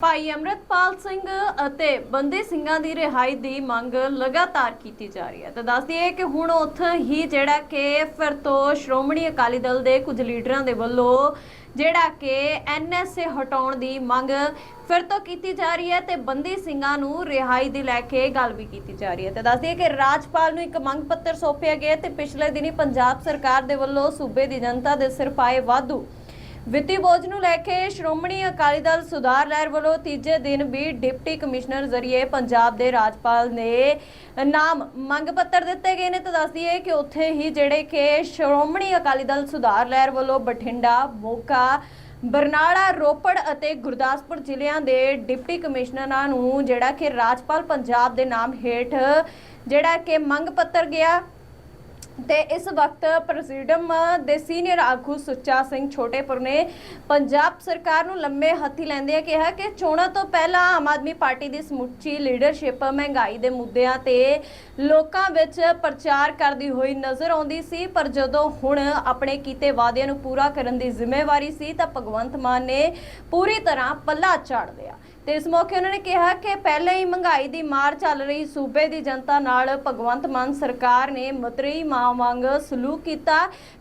ਭਾਈ ਅਮਰਤਪਾਲ ਸਿੰਘ ਅਤੇ ਬੰਦੀ ਸਿੰਘਾਂ ਦੀ ਰਿਹਾਈ ਦੀ ਮੰਗ ਲਗਾਤਾਰ ਕੀਤੀ ਜਾ ਰਹੀ ਹੈ। ਤਾਂ ਦੱਸ ਦਈਏ ਕਿ ਹੁਣ ਉੱਥੇ ਹੀ ਜਿਹੜਾ ਕਿ ਫਿਰ ਤੋਂ ਸ਼੍ਰੋਮਣੀ ਅਕਾਲੀ ਦਲ ਦੇ ਕੁਝ ਲੀਡਰਾਂ ਦੇ ਵੱਲੋਂ ਜਿਹੜਾ ਕਿ ਐਨਐਸਏ ਹਟਾਉਣ ਦੀ ਮੰਗ ਫਿਰ ਤੋਂ ਕੀਤੀ ਜਾ ਰਹੀ ਹੈ ਤੇ ਬੰਦੀ ਸਿੰਘਾਂ ਨੂੰ ਰਿਹਾਈ ਦੀ ਲੈ ਕੇ ਗੱਲ ਵੀ ਕੀਤੀ ਜਾ ਰਹੀ ਹੈ। ਤੇ ਦੱਸਦੀ ਦਈਏ ਕਿ ਰਾਜਪਾਲ ਨੂੰ ਇੱਕ ਮੰਗ ਪੱਤਰ ਸੌਂਪਿਆ ਗਿਆ ਤੇ ਪਿਛਲੇ ਦਿਨੀ ਪੰਜਾਬ ਸਰਕਾਰ ਦੇ ਵੱਲੋਂ ਸੂਬੇ ਦੀ ਜਨਤਾ ਦੇ ਸਿਰ ਪਾਏ ਵਾਧੂ ਵਿੱਤੀ ਬੋਝ ਨੂੰ ਲੈ ਕੇ ਸ਼੍ਰੋਮਣੀ ਅਕਾਲੀ ਦਲ ਸੁਧਾਰ ਲਹਿਰ ਵੱਲੋਂ ਤੀਜੇ ਦਿਨ ਵੀ ਡਿਪਟੀ ਕਮਿਸ਼ਨਰ ਜ਼ਰੀਏ ਪੰਜਾਬ ਦੇ ਰਾਜਪਾਲ ਨੇ ਨਾਮ ਮੰਗ ਪੱਤਰ ਦਿੱਤੇ ਗਏ ਨੇ ਤਾਂ ਦੱਸ ਦਈਏ ਕਿ ਉੱਥੇ ਹੀ ਜਿਹੜੇ ਕਿ ਸ਼੍ਰੋਮਣੀ ਅਕਾਲੀ ਦਲ ਸੁਧਾਰ ਲਹਿਰ ਵੱਲੋਂ ਬਠਿੰਡਾ ਮੋਕਾ ਬਰਨਾਲਾ, ਰੋਪੜ ਅਤੇ ਗੁਰਦਾਸਪੁਰ ਜ਼ਿਲ੍ਹਿਆਂ ਦੇ ਡਿਪਟੀ ਕਮਿਸ਼ਨਰਾਂ ਨੂੰ ਜਿਹੜਾ ਕਿ ਰਾਜਪਾਲ ਪੰਜਾਬ ਦੇ ਨਾਮ ਹੇਠ ਜਿਹੜਾ ਕਿ ਮੰਗ ਪੱਤਰ ਗਿਆ। ਤੇ ਇਸ ਵਕਤ ਪ੍ਰੈਜ਼ੀਡਮ ਦੇ ਸੀਨੀਅਰ ਆਗੂ ਸੁੱਚਾ ਸਿੰਘ ਛੋਟੇਪੁਰ ਨੇ ਪੰਜਾਬ ਸਰਕਾਰ ਨੂੰ ਲੰਮੇ ਹੱਥੀ ਲੈਂਦਿਆਂ ਕਿਹਾ ਕਿ ਚੋਣਾਂ ਤੋਂ ਪਹਿਲਾਂ ਆਮ ਆਦਮੀ ਪਾਰਟੀ ਦੀ ਸਮੁੱਚੀ ਲੀਡਰਸ਼ਿਪ ਮਹਿੰਗਾਈ ਦੇ ਮੁੱਦਿਆਂ ਤੇ ਲੋਕਾਂ ਵਿੱਚ ਪ੍ਰਚਾਰ ਕਰਦੀ ਹੋਈ ਨਜ਼ਰ ਆਉਂਦੀ ਸੀ, ਪਰ ਜਦੋਂ ਹੁਣ ਆਪਣੇ ਕੀਤੇ ਵਾਅਦਿਆਂ ਨੂੰ ਪੂਰਾ ਕਰਨ ਦੀ ਜ਼ਿੰਮੇਵਾਰੀ ਸੀ, ਤਾਂ ਭਗਵੰਤ ਮਾਨ ਨੇ ਪੂਰੀ ਤਰ੍ਹਾਂ ਪੱਲਾ ਝਾੜ ਲਿਆ। ਤੇ ਇਸ ਮੌਕੇ ਉਹਨਾਂ ਨੇ ਕਿਹਾ ਕਿ ਪਹਿਲਾਂ ਹੀ ਮਹਿੰਗਾਈ ਦੀ ਮਾਰ ਚੱਲ ਰਹੀ, ਸੂਬੇ ਦੀ ਜਨਤਾ ਨਾਲ ਭਗਵੰਤ ਮਾਨ ਸਰਕਾਰ ਨੇ ਮਤਰੀ ਮਾਂ ਵਾਂਗ ਸਲੂਕ ਕੀਤਾ।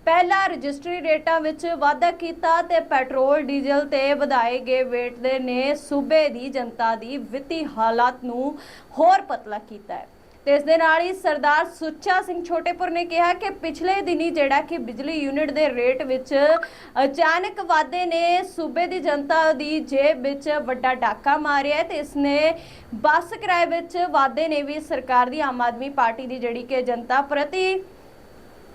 ਪਹਿਲਾਂ ਰਜਿਸਟਰੀ ਰੇਟਾਂ ਵਿੱਚ ਵਾਧਾ ਕੀਤਾ ਤੇ ਪੈਟਰੋਲ, ਡੀਜ਼ਲ ਤੇ ਵਧਾਏ ਗਏ ਵੇਟ ਦੇ ਨੇ ਸੂਬੇ ਦੀ ਜਨਤਾ ਦੀ ਵਿੱਤੀ ਹਾਲਾਤ ਨੂੰ ਹੋਰ ਪਤਲਾ ਕੀਤਾ ਹੈ। ਤੇ ਇਸ ਦੇ ਨਾਲ ਹੀ ਸਰਦਾਰ ਸੁੱਚਾ ਸਿੰਘ ਛੋਟੇਪੁਰ ਨੇ ਕਿਹਾ ਕਿ ਪਿਛਲੇ ਦਿਨੀ ਜਿਹੜਾ ਕਿ ਬਿਜਲੀ ਯੂਨਿਟ ਦੇ ਰੇਟ ਵਿੱਚ ਅਚਾਨਕ ਵਾਧੇ ਨੇ, ਸੂਬੇ ਦੀ ਜਨਤਾ ਦੀ ਜੇਬ ਵਿੱਚ ਵੱਡਾ ਡਾਕਾ ਮਾਰਿਆ ਹੈ ਤੇ ਇਸ ਨੇ ਬੱਸ ਕਿਰਾਏ ਵਿੱਚ ਵਾਧੇ ਨੇ ਵੀ ਸਰਕਾਰ ਦੀ ਆਮ ਆਦਮੀ ਪਾਰਟੀ ਦੀ ਜਿਹੜੀ ਕਿ ਜਨਤਾ ਪ੍ਰਤੀ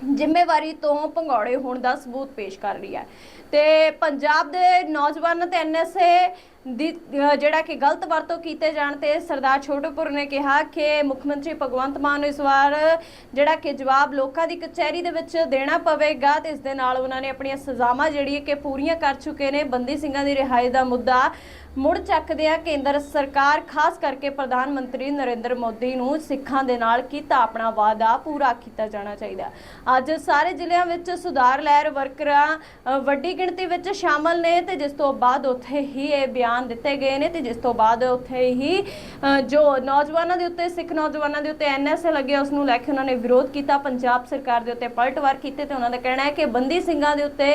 ਜ਼ਿੰਮੇਵਾਰੀ ਤੋਂ ਭੰਗੌੜੇ ਹੋਣ ਦਾ ਸਬੂਤ ਪੇਸ਼ ਕਰ ਰਹੀ ਹੈ। ਤੇ ਪੰਜਾਬ ਦੇ ਨੌਜਵਾਨਾਂ ਤੇ ਐਨਐਸਏ ਦੀ ਜਿਹੜਾ ਕਿ ਗਲਤ ਵਰਤੋਂ ਕੀਤੇ ਜਾਣ ਤੇ ਸਰਦਾਰ ਛੋਟੂਪੁਰ ਨੇ ਕਿਹਾ ਕਿ ਮੁੱਖ ਮੰਤਰੀ ਭਗਵੰਤ ਮਾਨ ਨੂੰ ਇਸ ਵਾਰ ਜਿਹੜਾ ਕਿ ਜਵਾਬ ਲੋਕਾਂ ਦੀ ਕਚਹਿਰੀ ਦੇ ਵਿੱਚ ਦੇਣਾ ਪਵੇਗਾ ਤੇ ਇਸ ਦੇ ਨਾਲ ਉਹਨਾਂ ਨੇ ਆਪਣੀਆਂ ਸਜ਼ਾਵਾਂ ਜਿਹੜੀ ਕਿ ਪੂਰੀਆਂ ਕਰ ਚੁੱਕੇ ਨੇ। ਬੰਦੀ ਸਿੰਘਾਂ ਦੀ ਰਿਹਾਈ ਦਾ ਮੁੱਦਾ ਮੁੜ ਚੱਕਦਿਆਂ ਕੇਂਦਰ ਸਰਕਾਰ, ਖਾਸ ਕਰਕੇ ਪ੍ਰਧਾਨ ਮੰਤਰੀ ਨਰਿੰਦਰ ਮੋਦੀ ਨੂੰ ਸਿੱਖਾਂ ਦੇ ਨਾਲ ਕੀਤਾ ਆਪਣਾ ਵਾਅਦਾ, ਪੂਰਾ ਕੀਤਾ ਜਾਣਾ ਚਾਹੀਦਾ। ਅੱਜ ਸਾਰੇ ਜ਼ਿਲ੍ਹਿਆਂ ਵਿੱਚ ਸੁਧਾਰ ਲਹਿਰ ਵਰਕਰਾਂ ਵੱਡੀ ਗਿਣਤੀ ਵਿੱਚ ਸ਼ਾਮਲ ਨੇ ਤੇ ਜਿਸ ਤੋਂ ਬਾਅਦ ਉੱਥੇ ਹੀ ਇਹ ਬਿਆਨ ਦਿੱਤੇ ਗਏ ਨੇ ਤੇ ਜਿਸ ਤੋਂ ਬਾਅਦ ਉੱਥੇ ਹੀ ਜੋ ਨੌਜਵਾਨਾਂ ਦੇ ਉੱਤੇ, ਸਿੱਖ ਨੌਜਵਾਨਾਂ ਦੇ ਉੱਤੇ ਐਨਐਸਏ ਲੱਗਿਆ, ਉਸ ਨੂੰ ਲੈ ਕੇ ਉਹਨਾਂ ਨੇ ਵਿਰੋਧ ਕੀਤਾ, ਪੰਜਾਬ ਸਰਕਾਰ ਦੇ ਉੱਤੇ ਪਲਟਵਾਰ ਕੀਤੇ ਤੇ ਉਹਨਾਂ ਦਾ ਕਹਿਣਾ ਹੈ ਕਿ ਬੰਦੀ ਸਿੰਘਾਂ ਦੇ ਉੱਤੇ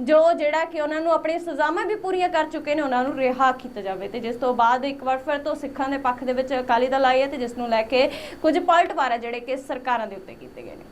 ਜੋ ਜਿਹੜਾ ਕਿ ਉਹਨਾਂ ਨੂੰ ਆਪਣੀ ਸਜ਼ਾਵਾਂ ਵੀ ਪੂਰੀਆਂ ਕਰ ਚੁੱਕੇ ਨੇ, ਉਹਨਾਂ ਨੂੰ ਰਿਹਾ ਕੀਤਾ ਜਾਵੇ ਤੇ ਜਿਸ ਤੋਂ ਬਾਅਦ ਇੱਕ ਵਾਰ ਫਿਰ ਤੋਂ ਸਿੱਖਾਂ ਦੇ ਪੱਖ ਦੇ ਵਿੱਚ ਅਕਾਲੀ ਦਲ ਆਈ ਹੈ ਤੇ ਜਿਸ ਨੂੰ ਲੈ ਕੇ ਕੁਝ ਪਲਟਵਾਰ ਆ ਜਿਹੜੇ ਕਿ ਸਰਕਾਰਾਂ ਦੇ ਉੱਤੇ ਕੀਤੇ ਗਏ ਨੇ।